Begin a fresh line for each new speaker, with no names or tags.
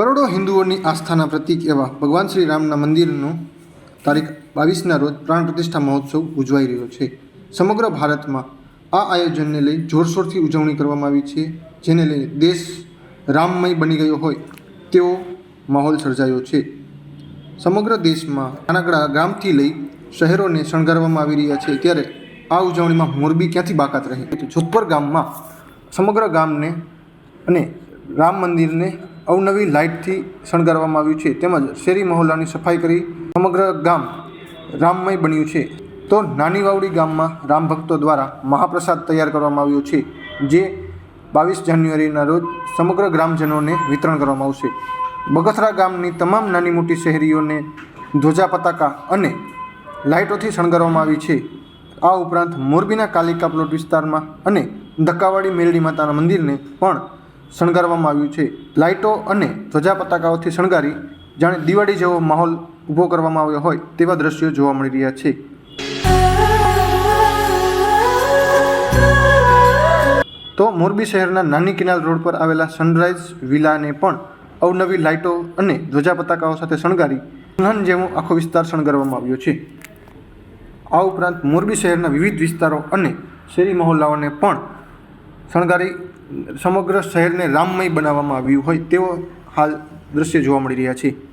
કરોડો હિન્દુઓની આસ્થાના પ્રતીક એવા ભગવાન શ્રી રામના મંદિરનું તારીખ બાવીસના રોજ પ્રાણ પ્રતિષ્ઠા મહોત્સવ ઉજવાઈ રહ્યો છે. સમગ્ર ભારતમાં આ આયોજનને લઈ જોરશોરથી ઉજવણી કરવામાં આવી છે, જેને લઈને દેશ રામમય બની ગયો હોય તેવો માહોલ સર્જાયો છે. સમગ્ર દેશમાં નાનકડા ગામથી લઈ શહેરોને શણગારવામાં આવી રહ્યા છે. ત્યારે આ ઉજવણીમાં મોરબી ક્યાંથી બાકાત રહે? જોધપર ગામમાં સમગ્ર ગામને અને રામ મંદિરને અવનવી લાઇટથી શણગારવામાં આવ્યું છે. તેમજ શેરી મહોલ્લાની સફાઈ કરી સમગ્ર ગામ રામમય બન્યું છે. તો નાની વાવડી ગામમાં રામ ભક્તો દ્વારા મહાપ્રસાદ તૈયાર કરવામાં આવ્યો છે, જે બાવીસ જાન્યુઆરીના રોજ સમગ્ર ગ્રામજનોને વિતરણ કરવામાં આવશે. બગસરા ગામની તમામ નાની મોટી શહેરીઓને ધ્વજા પતાકા અને લાઇટોથી શણગારવામાં આવી છે. આ ઉપરાંત મોરબીના કાલિકા પ્લોટ વિસ્તારમાં અને ધક્કાવાડી મેલડી માતાના મંદિરને પણ શણગારવામાં આવ્યું છે. લાઇટો અને ધ્વજા પતાકાઓથી શણગારી, જાણે દિવાળી જેવો માહોલ ઊભો કરવામાં આવ્યો હોય, તેવા દ્રશ્યો જોવા મળી રહ્યા છે. તો મોરબી શહેરના નાની કેનાલ રોડ પર આવેલા સનરાઈઝ વિલાને પણ અવનવી લાઇટો અને ધ્વજા પતાકાઓ સાથે શણગારી દુલ્હન જેવો આખો વિસ્તાર શણગારવામાં આવ્યો છે. આ ઉપરાંત મોરબી શહેરના વિવિધ વિસ્તારો અને શેરી મહોલ્લાઓને પણ શણગારી સમગ્ર શહેરને રામમય બનાવવામાં આવ્યું હોય તેવો હાલ દૃશ્ય જોવા મળી રહ્યા છે.